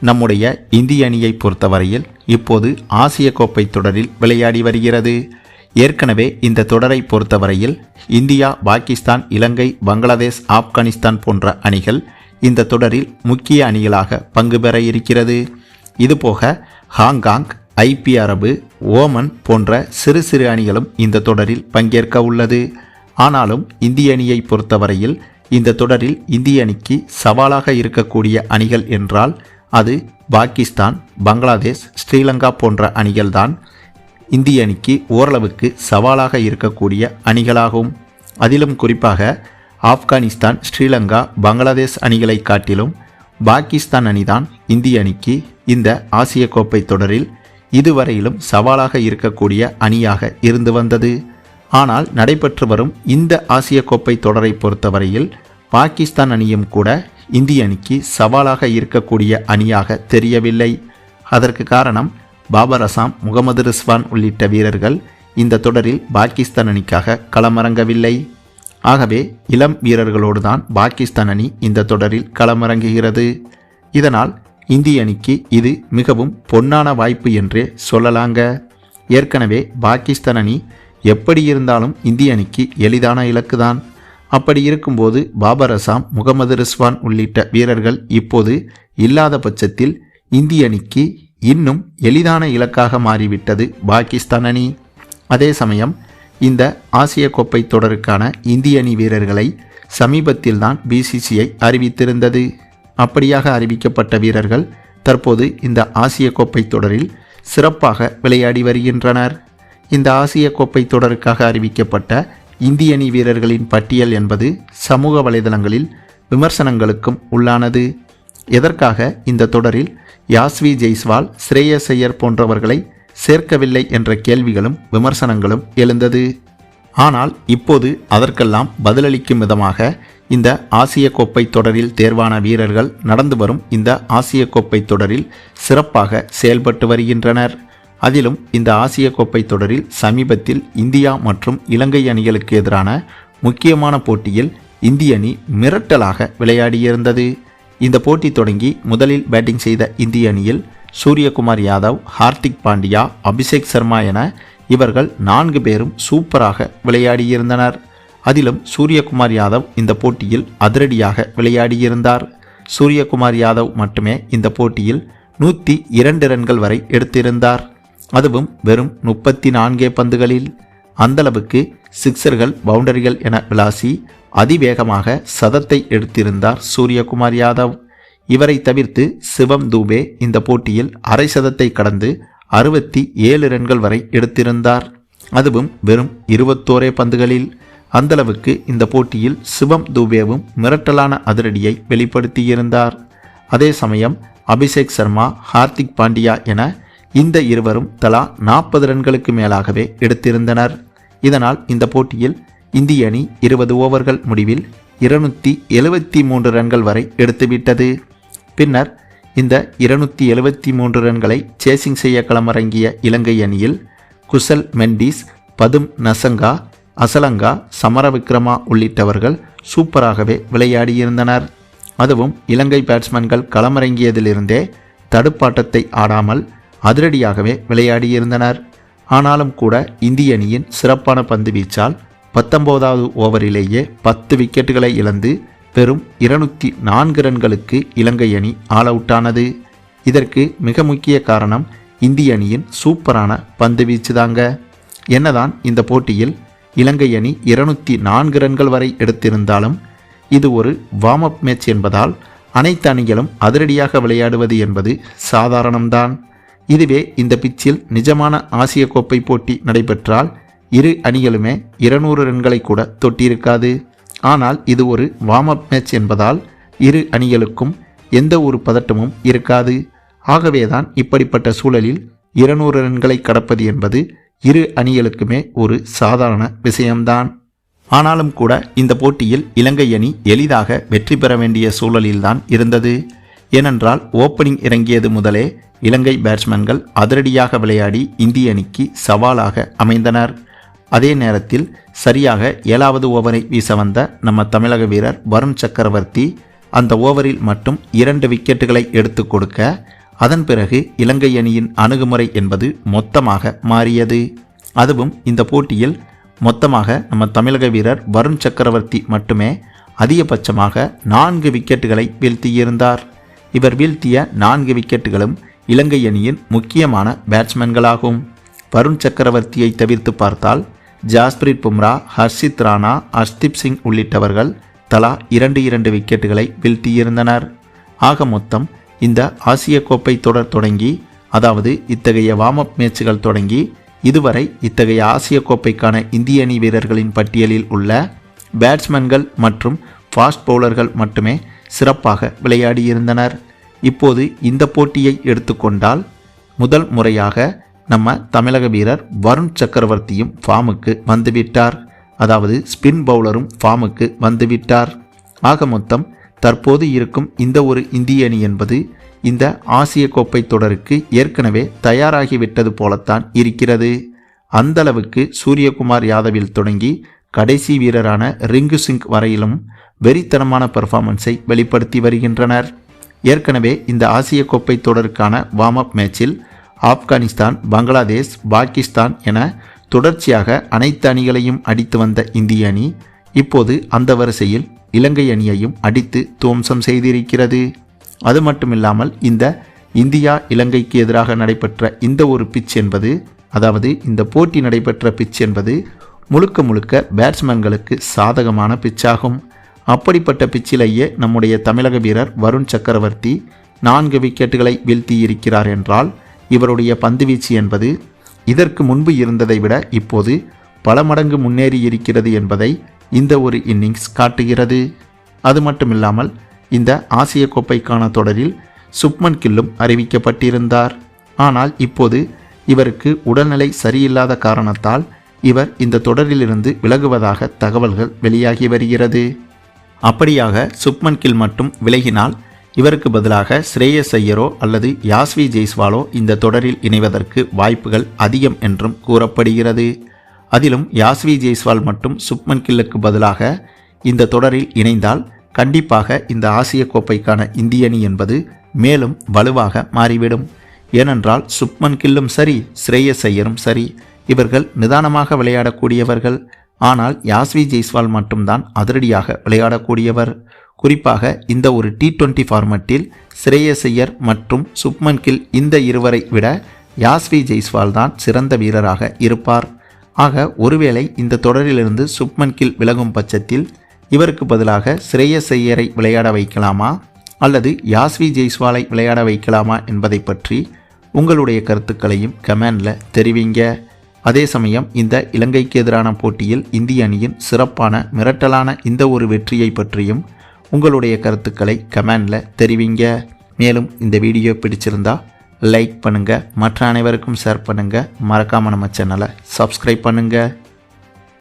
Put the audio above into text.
நம்முடைய இந்திய அணியை பொறுத்தவரையில் இப்போது ஆசிய கோப்பை தொடரில் விளையாடி வருகிறது. ஏற்கனவே இந்த தொடரை பொறுத்தவரையில் இந்தியா பாகிஸ்தான் இலங்கை பங்களாதேஷ் ஆப்கானிஸ்தான் போன்ற அணிகள் இந்த தொடரில் முக்கிய அணிகளாக பங்கு பெற இருக்கிறது. இதுபோக ஹாங்காங் ஐபி அரபு ஓமன் போன்ற சிறு சிறு அணிகளும் இந்த தொடரில் பங்கேற்க உள்ளது. ஆனாலும் இந்திய அணியை பொறுத்தவரையில் இந்த தொடரில் இந்திய அணிக்கு சவாலாக இருக்கக்கூடிய அணிகள் என்றால் அது பாகிஸ்தான் பங்களாதேஷ் ஸ்ரீலங்கா போன்ற அணிகள்தான் இந்திய அணிக்கு ஓரளவுக்கு சவாலாக இருக்கக்கூடிய அணிகளாகும். அதிலும் குறிப்பாக ஆப்கானிஸ்தான் ஸ்ரீலங்கா பங்களாதேஷ் அணிகளை காட்டிலும் பாகிஸ்தான் அணிதான் இந்திய அணிக்கு இந்த ஆசிய கோப்பை தொடரில் இதுவரையிலும் சவாலாக இருக்கக்கூடிய அணியாக இருந்து வந்தது. ஆனால் நடைபெற்று வரும் இந்த ஆசிய கோப்பை தொடரை பொறுத்தவரையில் பாகிஸ்தான் அணியும் கூட இந்திய அணிக்கு சவாலாக இருக்கக்கூடிய அணியாக தெரியவில்லை. அதற்கு காரணம் பாபர் அசாம் முகமது ரிஸ்வான் உள்ளிட்ட வீரர்கள் இந்த தொடரில் பாகிஸ்தான் அணிக்காக களமிறங்கவில்லை. ஆகவே இளம் வீரர்களோடு தான் பாகிஸ்தான் அணி இந்த தொடரில் களமிறங்குகிறது. இதனால் இந்திய அணிக்கு இது மிகவும் பொன்னான வாய்ப்பு என்றே சொல்லலாங்க. ஏற்கனவே பாகிஸ்தான் அணி எப்படி இருந்தாலும் இந்திய அணிக்கு எளிதான இலக்குதான். அப்படி இருக்கும்போது பாபர் அசாம் முகமது ரிஸ்வான் உள்ளிட்ட வீரர்கள் இப்போது இல்லாத பட்சத்தில் இந்திய அணிக்கு இன்னும் எளிதான இலக்காக மாறிவிட்டது பாகிஸ்தான் அணி. அதே சமயம் இந்த ஆசிய கோப்பை தொடருக்கான இந்திய அணி வீரர்களை சமீபத்தில் தான் பிசிசிஐ அறிவித்திருந்தது. அப்படியாக அறிவிக்கப்பட்ட வீரர்கள் தற்போது இந்த ஆசிய கோப்பை தொடரில் சிறப்பாக விளையாடி வருகின்றனர். இந்த ஆசிய கோப்பை தொடருக்காக அறிவிக்கப்பட்ட இந்திய அணி வீரர்களின் பட்டியல் என்பது சமூக வலைதளங்களில் விமர்சனங்களுக்கும் உள்ளானது. எதற்காக இந்த தொடரில் யாஸ்வி ஜெய்ஸ்வால் ஸ்ரேயஸ் ஐயர் போன்றவர்களை சேர்க்கவில்லை என்ற கேள்விகளும் விமர்சனங்களும் எழுந்தது. ஆனால் இப்போது அதற்கெல்லாம் பதிலளிக்கும் விதமாக இந்த ஆசிய கோப்பை தொடரில் தேர்வான வீரர்கள் நடந்து வரும் இந்த ஆசிய கோப்பை தொடரில் சிறப்பாக செயல்பட்டு வருகின்றனர். அதிலும் இந்த ஆசிய கோப்பை தொடரில் சமீபத்தில் இந்தியா மற்றும் இலங்கை அணிகளுக்கு எதிரான முக்கியமான போட்டியில் இந்திய அணி மிரட்டலாக விளையாடியிருந்தது. இந்த போட்டி தொடங்கி முதலில் பேட்டிங் செய்த இந்திய அணியில் சூரியகுமார் யாதவ் ஹார்திக் பாண்டியா அபிஷேக் சர்மா என இவர்கள் நான்கு பேரும் சூப்பராக விளையாடியிருந்தனர். அதிலும் சூரியகுமார் யாதவ் இந்த போட்டியில் அதிரடியாக விளையாடியிருந்தார். சூரியகுமார் யாதவ் மட்டுமே இந்த போட்டியில் நூற்றி இரண்டு ரன்கள் வரை எடுத்திருந்தார். அதுவும் வெறும் முப்பத்தி நான்கே பந்துகளில். அந்தளவுக்கு சிக்சர்கள் பவுண்டரிகள் என விளாசி அதிவேகமாக சதத்தை எடுத்திருந்தார் சூரியகுமார் யாதவ். இவரை தவிர்த்து சிவம் தூபே இந்த போட்டியில் அரை சதத்தை கடந்து அறுபத்தி ஏழு ரன்கள் வரை எடுத்திருந்தார். அதுவும் வெறும் இருபத்தோரே பந்துகளில். அந்தளவுக்கு இந்த போட்டியில் சிவம் தூபேவும் மிரட்டலான அதிரடியை வெளிப்படுத்தியிருந்தார். அதே சமயம் அபிஷேக் சர்மா ஹார்திக் பாண்டியா என இந்த இருவரும் தலா நாற்பது ரன்களுக்கு மேலாகவே எடுத்திருந்தனர். இதனால் இந்த போட்டியில் இந்திய அணி இருபது ஓவர்கள் முடிவில் இருநூற்றி எழுபத்தி மூன்று ரன்கள் வரை எடுத்துவிட்டது. பின்னர் இந்த இருநூற்றி எழுபத்தி மூன்று ரன்களை சேசிங் செய்ய களமிறங்கிய இலங்கை அணியில் குசல் மெண்டிஸ் பதும் நசங்கா அசலங்கா சமரவிக்ரமா உள்ளிட்டவர்கள் சூப்பராகவே விளையாடியிருந்தனர். அதுவும் இலங்கை பேட்ஸ்மேன்கள் களமிறங்கியதிலிருந்தே தடுப்பாட்டத்தை ஆடாமல் அதிரடியாகவே விளையாடியிருந்தனர். ஆனாலும் கூட இந்திய அணியின் சிறப்பான பந்து வீச்சால் பத்தொன்பதாவது ஓவரிலேயே பத்து விக்கெட்டுகளை இழந்து வெறும் இருநூற்றி நான்கு ரன்களுக்கு இலங்கை அணி ஆல் அவுட்டானது. இதற்கு மிக முக்கிய காரணம் இந்திய அணியின் சூப்பரான பந்து வீச்சு தாங்க என்னதான் இந்த போட்டியில் இலங்கை அணி இருநூற்றி நான்கு ரன்கள் வரை எடுத்திருந்தாலும் இது ஒரு வார்ம் அப் மேட்ச் என்பதால் அனைத்து அணிகளும் அதிரடியாக விளையாடுவது என்பது சாதாரணம்தான். இதுவே இந்த பிச்சில் நிஜமான ஆசிய கோப்பை போட்டி நடைபெற்றால் இரு அணிகளுமே இருநூறு ரன்களை கூட தொட்டியிருக்காது. ஆனால் இது ஒரு வார்ம் அப் மேட்ச் என்பதால் இரு அணிகளுக்கும் எந்த ஒரு பதட்டமும் இருக்காது. ஆகவேதான் இப்படிப்பட்ட சூழலில் இருநூறு ரன்களை கடப்பது என்பது இரு அணிகளுக்குமே ஒரு சாதாரண விஷயம்தான். ஆனாலும் கூட இந்த போட்டியில் இலங்கை அணி எளிதாக வெற்றி பெற வேண்டிய சூழலில்தான் இருந்தது. ஏனென்றால் ஓப்பனிங் இறங்கியது முதலே இலங்கை பேட்ஸ்மேன்கள் அதிரடியாக விளையாடி இந்திய அணிக்கு சவாலாக அமைந்தனர். அதே நேரத்தில் சரியாக ஏழாவது ஓவரை வீச வந்த நம்ம தமிழக வீரர் வருண் சக்கரவர்த்தி அந்த ஓவரில் மட்டும் இரண்டு விக்கெட்டுகளை எடுத்து கொடுக்க அதன் பிறகு இலங்கை அணியின் அணுகுமுறை என்பது மொத்தமாக மாறியது. அதுவும் இந்த போட்டியில் மொத்தமாக நம்ம தமிழக வீரர் வருண் சக்கரவர்த்தி மட்டுமே அதிகபட்சமாக நான்கு விக்கெட்டுகளை வீழ்த்தியிருந்தார். இவர் வீழ்த்திய நான்கு விக்கெட்டுகளும் இலங்கை அணியின் முக்கியமான பேட்ஸ்மேன்களாகும் வருண் சக்கரவர்த்தியை தவிர்த்து பார்த்தால் ஜாஸ்பிரிட் பும்ரா ஹர்ஷித் ராணா அர்ஷ்தீப் சிங் உள்ளிட்டவர்கள் தலா இரண்டு இரண்டு விக்கெட்டுகளை வீழ்த்தியிருந்தனர். ஆக மொத்தம் இந்த ஆசிய கோப்பை தொடர் தொடங்கி அதாவது இத்தகைய வார்ம் அப் மேட்சுகள் தொடங்கி இதுவரை இத்தகைய ஆசிய கோப்பைக்கான இந்திய அணி வீரர்களின் பட்டியலில் உள்ள பேட்ஸ்மேன்கள் மற்றும் ஃபாஸ்ட் பவுலர்கள் மட்டுமே சிறப்பாக விளையாடியிருந்தனர். இப்போது இந்த போட்டியை எடுத்துக்கொண்டால் முதல் முறையாக நம்ம தமிழக வீரர் வருண் சக்கரவர்த்தியும் ஃபார்முக்கு வந்துவிட்டார். அதாவது ஸ்பின் பவுலரும் ஃபார்முக்கு வந்துவிட்டார். ஆக மொத்தம் தற்போது இருக்கும் இந்த ஒரு இந்திய அணி என்பது இந்த ஆசிய கோப்பை தொடருக்கு ஏற்கனவே தயாராகிவிட்டது போலத்தான் இருக்கிறது. அந்தளவுக்கு சூரியகுமார் யாதவில் தொடங்கி கடைசி வீரரான ரிங்கு சிங் வரையிலும் வெறித்தனமான பெர்ஃபார்மன்ஸை வெளிப்படுத்தி வருகின்றனர். ஏற்கனவே இந்த ஆசிய கோப்பை தொடருக்கான வார்ம் அப் மேட்சில் ஆப்கானிஸ்தான் பங்களாதேஷ் பாகிஸ்தான் என தொடர்ச்சியாக அனைத்து அணிகளையும் அடித்து வந்த இந்திய அணி இப்போது அந்த வரிசையில் இலங்கை அணியையும் அடித்து துவம்சம் செய்திருக்கிறது. அது மட்டுமில்லாமல் இந்த இந்தியா இலங்கைக்கு எதிராக நடைபெற்ற இந்த ஒரு பிச் என்பது அதாவது இந்த போட்டி நடைபெற்ற பிச் என்பது முழுக்க முழுக்க பேட்ஸ்மேன்களுக்கு சாதகமான பிச்சாகும் அப்படிப்பட்ட பிச்சிலேயே நம்முடைய தமிழக வீரர் வருண் சக்கரவர்த்தி நான்கு விக்கெட்டுகளை வீழ்த்தியிருக்கிறார் என்றால் இவருடைய பந்துவீச்சு என்பது இதற்கு முன்பு இருந்ததை விட இப்போது பல மடங்கு முன்னேறி இருக்கிறது என்பதை இந்த ஒரு இன்னிங்ஸ் காட்டுகிறது. அது மட்டுமில்லாமல் இந்த ஆசிய கோப்பைக்கான தொடரில் சுப்மன் கில்லும் அறிவிக்கப்பட்டிருந்தார். ஆனால் இப்போது இவருக்கு உடல்நிலை சரியில்லாத காரணத்தால் இவர் இந்த தொடரிலிருந்து விலகுவதாக தகவல்கள் வெளியாகி வருகிறது. அப்படியாக சுப்மன் கில் மட்டும் விலகினால் இவருக்கு பதிலாக ஸ்ரேயஸ் ஐயரோ அல்லது யாஸ்வி ஜெய்ஸ்வாலோ இந்த தொடரில் இணைவதற்கு வாய்ப்புகள் அதிகம் என்றும் கூறப்படுகிறது. அதிலும் யாஸ்வி ஜெய்ஸ்வால் மற்றும் சுப்மன் கில்லுக்கு பதிலாக இந்த தொடரில் இணைந்தால் கண்டிப்பாக இந்த ஆசிய கோப்பைக்கான இந்திய அணி என்பது மேலும் வலுவாக மாறிவிடும். ஏனென்றால் சுப்மன் கில்லும் சரி ஸ்ரேயஸ் ஐயரும் சரி இவர்கள் நிதானமாக விளையாடக்கூடியவர்கள். ஆனால் யாஸ்வி ஜெய்ஸ்வால் மட்டும்தான் அதிரடியாக விளையாடக்கூடியவர். குறிப்பாக இந்த ஒரு டி டுவெண்ட்டி ஃபார்மட்டில் ஸ்ரேயசையர் மற்றும் சுப்மன் கில் இந்த இருவரை விட யாஸ்வி ஜெய்ஸ்வால் தான் சிறந்த வீரராக இருப்பார். ஆக ஒருவேளை இந்த தொடரிலிருந்து சுப்மன் கில் விலகும் பட்சத்தில் இவருக்கு பதிலாக ஸ்ரேயசையரை விளையாட வைக்கலாமா? அல்லது யாஸ்வி ஜெய்ஸ்வாலை விளையாட வைக்கலாமா என்பதை பற்றி உங்களுடைய கருத்துக்களையும் கமெண்டில் தெரிவிங்க. அதே சமயம் இந்த இலங்கைக்கு எதிரான போட்டியில் இந்திய அணியின் சிறப்பான மிரட்டலான இந்த ஒரு வெற்றியை பற்றியும் உங்களுடைய கருத்துக்களை கமெண்டில் தெரிவிங்க. மேலும் இந்த வீடியோ பிடிச்சிருந்தா லைக் பண்ணுங்கள் மற்ற அனைவருக்கும் ஷேர் பண்ணுங்கள் மறக்காமல் நம்ம சேனலை சப்ஸ்கிரைப் பண்ணுங்கள்